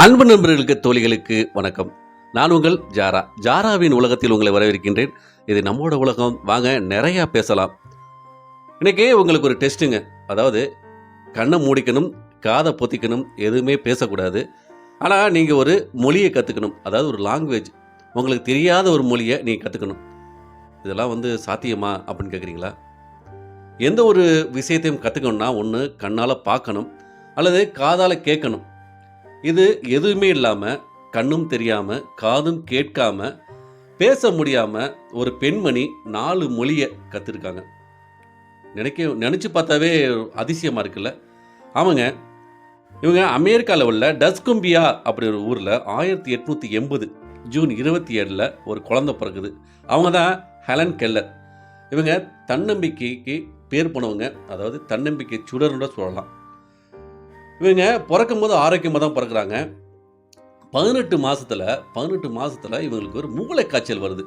அன்பு நண்பர்களுக்கு தோழிகளுக்கு வணக்கம். நான் உங்கள் ஜாரா. ஜாராவின் உலகத்தில் உங்களை வரவேற்கின்றேன். இது நம்மோட உலகம். வாங்க நிறையா பேசலாம். இன்றைக்கே உங்களுக்கு ஒரு டெஸ்ட்டுங்க அதாவது கண்ணை மூடிக்கணும் காதை பொத்திக்கணும் எதுவுமே பேசக்கூடாது. ஆனால் நீங்கள் ஒரு மொழியை கற்றுக்கணும் அதாவது ஒரு லாங்குவேஜ் உங்களுக்கு தெரியாத ஒரு மொழியை நீங்கள் கற்றுக்கணும் இதெல்லாம் வந்து சாத்தியமா அப்படின்னு கேட்குறீங்களா எந்த ஒரு விஷயத்தையும் கற்றுக்கணும்னா ஒன்று கண்ணால் பார்க்கணும். அல்லது காதால் கேட்கணும். இது எதுவுமே இல்லாமல் கண்ணும் தெரியாமல் காதும் கேட்காம பேச முடியாமல் ஒரு பெண்மணி நாலு மொழியை கற்றுருக்காங்க நினைக்க நினச்சி பார்த்தாவே அதிசயமாக இருக்குல்ல? ஆமாங்க. இவங்க அமெரிக்கா லெவலில் டஸ்கும்பியா அப்படிங்கிற ஊரில் ஆயிரத்தி எட்நூற்றி எண்பது ஜூன் இருபத்தி ஏழில் ஒரு குழந்தை பிறகுது அவங்க தான் ஹெலன் கெல்லர். இவங்க தன்னம்பிக்கைக்கு பேர் போனவங்க அதாவது தன்னம்பிக்கை சுடர்னு சொல்லலாம். இவங்க பிறக்கும் போது ஆரோக்கியமாக தான் பிறக்கிறாங்க. பதினெட்டு மாதத்தில் பதினெட்டு மாதத்தில் இவங்களுக்கு ஒரு மூளை காய்ச்சல் வருது.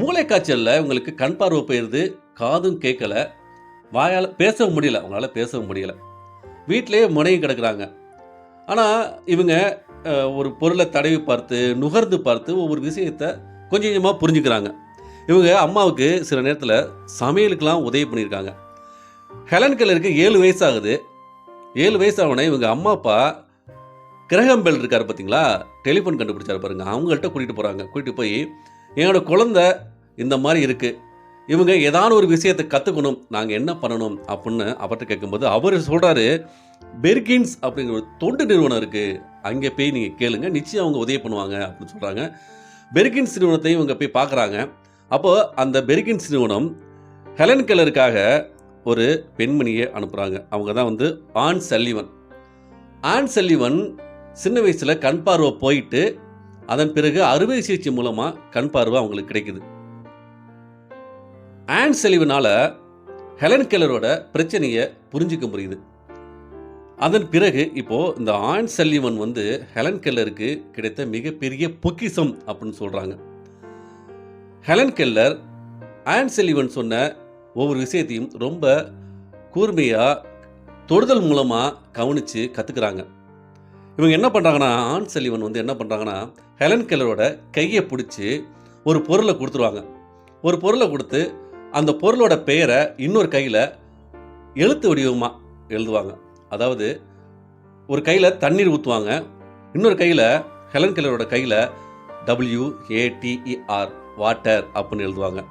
மூளை காய்ச்சலில் இவங்களுக்கு கண் பார்வை போயிடுது காதும் கேட்கலை வாயால் பேசவும் முடியல அவங்களால பேசவும் முடியல. வீட்டிலேயே முனையும் கிடக்குறாங்க. ஆனால் இவங்க ஒரு பொருளை தடவி பார்த்து நுகர்ந்து பார்த்து ஒவ்வொரு விஷயத்தை கொஞ்சம் கொஞ்சமாக புரிஞ்சுக்கிறாங்க. இவங்க அம்மாவுக்கு சில நேரத்தில் சமையலுக்கெல்லாம் உதவி பண்ணியிருக்காங்க. ஹெலன் கலருக்கு ஏழு வயசாகுது ஏழு வயசாகவுடனே இவங்க அம்மா அப்பா கிரகம் பெல் இருக்கார் பார்த்தீங்களா டெலிஃபோன் கண்டுபிடிச்சாரு பாருங்க. அவங்கள்ட்ட கூட்டிகிட்டு போகிறாங்க கூட்டிகிட்டு போய் என்னோடய குழந்த இந்த மாதிரி இருக்குது இவங்க ஏதாவது ஒரு விஷயத்தை கற்றுக்கணும் நாங்கள் என்ன பண்ணணும்? அப்படின்னு அவர்கிட்ட கேட்கும்போது அவர் சொல்கிறாரு பெர்கின்ஸ் அப்படிங்கிற ஒரு தொண்டு நிறுவனம் இருக்குது அங்கே போய் நீங்கள் கேளுங்க. நிச்சயம் அவங்க உதவி பண்ணுவாங்க அப்படின்னு சொல்கிறாங்க பெர்கின்ஸ் நிறுவனத்தையும் இவங்க போய் பார்க்குறாங்க அப்போது அந்த பெர்கின்ஸ் நிறுவனம் ஹெலன் கெல்லருக்காக ஒரு பெண்மணியை அனுப்புகிறாங்க அவங்க தான் வந்து ஆன் சல்லிவன். ஆன் சல்லிவன் சின்ன வயசில் கண் பார்வை போயிட்டு அதன் பிறகு அறுவை சிகிச்சை மூலமாக கண் பார்வை அவங்களுக்கு கிடைக்குது. ஆன் செல்லிவனால் ஹெலன் கெல்லரோட பிரச்சனையை புரிஞ்சிக்க முடியுது. அதன் பிறகு இப்போது இந்த ஆன் செல்லிவன் வந்து ஹெலன் கெல்லருக்கு கிடைத்த மிகப்பெரிய பொக்கிஷம் அப்படின்னு சொல்கிறாங்க ஹெலன் கெல்லர் ஆன் செல்லிவன் சொன்ன ஒவ்வொரு விஷயத்தையும் ரொம்ப கூர்மையாக தொடுதல் மூலமாக கவனித்து கற்றுக்குறாங்க இவங்க என்ன பண்ணுறாங்கன்னா ஆன் செல்லிவன் வந்து என்ன பண்ணுறாங்கன்னா ஹெலன் கெல்லரோட கையை பிடிச்சி ஒரு பொருளை கொடுத்துருவாங்க. ஒரு பொருளை கொடுத்து அந்த பொருளோட பெயரை இன்னொரு கையில் எழுத்து வடிவமாக எழுதுவாங்க. அதாவது ஒரு கையில் தண்ணீர் ஊற்றுவாங்க இன்னொரு கையில் ஹெலன் கெல்லரோட கையில் டபிள்யூ ஏடிஇஆர் வாட்டர் அப்படின்னு எழுதுவாங்க.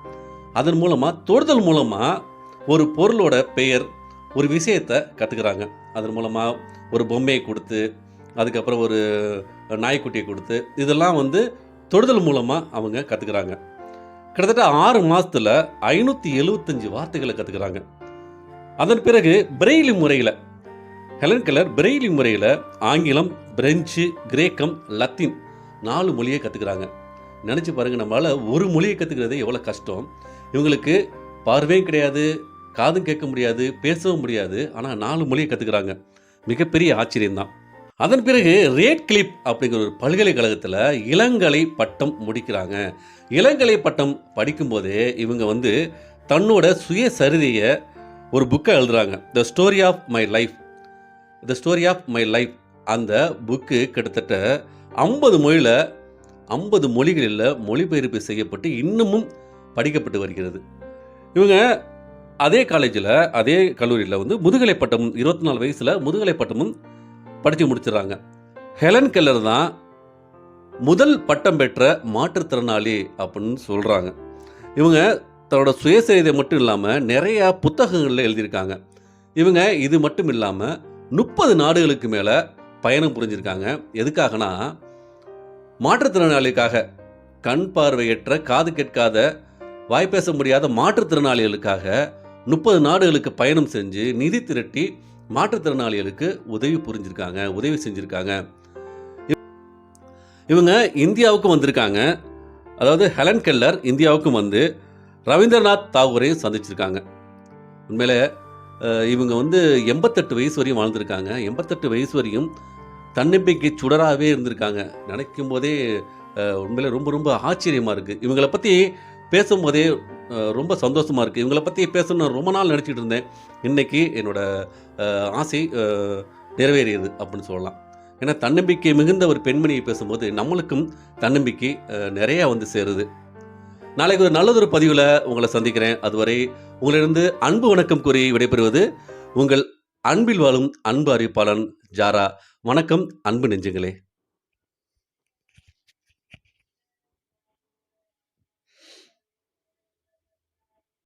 அதன் மூலமாக தொடுதல் மூலமாக ஒரு பொருளோட பெயர் ஒரு விஷயத்தை கற்றுக்குறாங்க அதன் மூலமாக ஒரு பொம்மையை கொடுத்து அதுக்கப்புறம் ஒரு நாய்க்குட்டியை கொடுத்து இதெல்லாம் வந்து தொடுதல் மூலமாக அவங்க கற்றுக்குறாங்க கிட்டத்தட்ட ஆறு மாதத்தில் ஐநூற்றி எழுபத்தஞ்சு வார்த்தைகளை கற்றுக்குறாங்க அதன் பிறகு பிரெய்லி முறையில் ஹெலன் கலர் பிரெய்லி முறையில் ஆங்கிலம் பிரெஞ்சு கிரேக்கம் லத்தீன் நாலு மொழியை கற்றுக்குறாங்க நினச்சி பாருங்கள் நம்மளால் ஒரு மொழியை கற்றுக்கிறது எவ்வளோ கஷ்டம். இவங்களுக்கு பார்வையும் கிடையாது காதும் கேட்க முடியாது பேசவும் முடியாது ஆனால் நாலு மொழியை கற்றுக்குறாங்க மிகப்பெரிய ஆச்சரியம்தான் அதன் பிறகு ரேட் கிளிப் அப்படிங்கிற ஒரு பல்கலைக்கழகத்தில் இளங்கலை பட்டம் முடிக்கிறாங்க. இளங்கலை பட்டம் படிக்கும்போதே இவங்க வந்து தன்னோட சுயசரிதையை ஒரு புக்கை எழுதுறாங்க. The story of my life the story of my life அந்த புக்கு கிட்டத்தட்ட ஐம்பது மொழியில் ஐம்பது மொழிகளில் மொழிபெயர்ப்பு செய்யப்பட்டு இன்னமும் படிக்கப்பட்டு வருகிறது. இவங்க அதே காலேஜில் அதே கல்லூரியில் வந்து முதுகலை பட்டமும் இருபத்தி நாலு வயசில் முதுகலை பட்டமும் படித்து முடிச்சிடுறாங்க ஹெலன் கெல்லர் தான் முதல் பட்டம் பெற்ற மாற்றுத்திறனாளி அப்படின்னு சொல்கிறாங்க இவங்க தன்னோட சுயசரிதை மட்டும் இல்லாமல் நிறையா புத்தகங்களில் எழுதியிருக்காங்க. இவங்க இது மட்டும் இல்லாமல் முப்பது நாடுகளுக்கு மேலே பயணம் புரிஞ்சிருக்காங்க. எதுக்காகனா மாற்றுத்திறனாளிக்காக கண் பார்வையற்ற காது கேட்காத வாய் பேச முடியாத மாற்றுத்திறனாளிகளுக்காக முப்பது நாடுகளுக்கு பயணம் செஞ்சு நிதி திரட்டி மாற்றுத்திறனாளிகளுக்கு உதவி புரிஞ்சிருக்காங்க உதவி செஞ்சுருக்காங்க. இவங்க இந்தியாவுக்கும் வந்திருக்காங்க. அதாவது ஹெலன் கெல்லர் இந்தியாவுக்கும் வந்து ரவீந்திரநாத் தாகூரையும் சந்திச்சிருக்காங்க. உண்மையில் இவங்க வந்து எண்பத்தெட்டு வயசு வரையும் வாழ்ந்திருக்காங்க. எண்பத்தெட்டு வயசு வரையும் தன்னம்பிக்கை சுடராகவே இருந்திருக்காங்க. நினைக்கும் போதே உண்மையில் ரொம்ப ரொம்ப ஆச்சரியமாக இருக்குது இவங்களை பற்றி பேசும்போதே ரொம்ப சந்தோஷமாக இருக்குது இவங்களை பற்றி பேசணும்னு ரொம்ப நாள் நினச்சிட்டு இருந்தேன். இன்னைக்கு என்னோடய ஆசை நிறைவேறியது அப்படின்னு சொல்லலாம். ஏன்னா தன்னம்பிக்கை மிகுந்த ஒரு பெண்மணியை பேசும்போது நம்மளுக்கும் தன்னம்பிக்கை நிறையா வந்து சேருது. நாளைக்கு ஒரு நல்லதொரு பதிவில் உங்களை சந்திக்கிறேன். அதுவரை உங்களிடம் அன்பு வணக்கம் கூறி விடைபெறுவது உங்கள் அன்பில் வாழும் அன்பு அறிவிப்பாளன் ஜாரா. வணக்கம் அன்பு நெஞ்சுங்களே.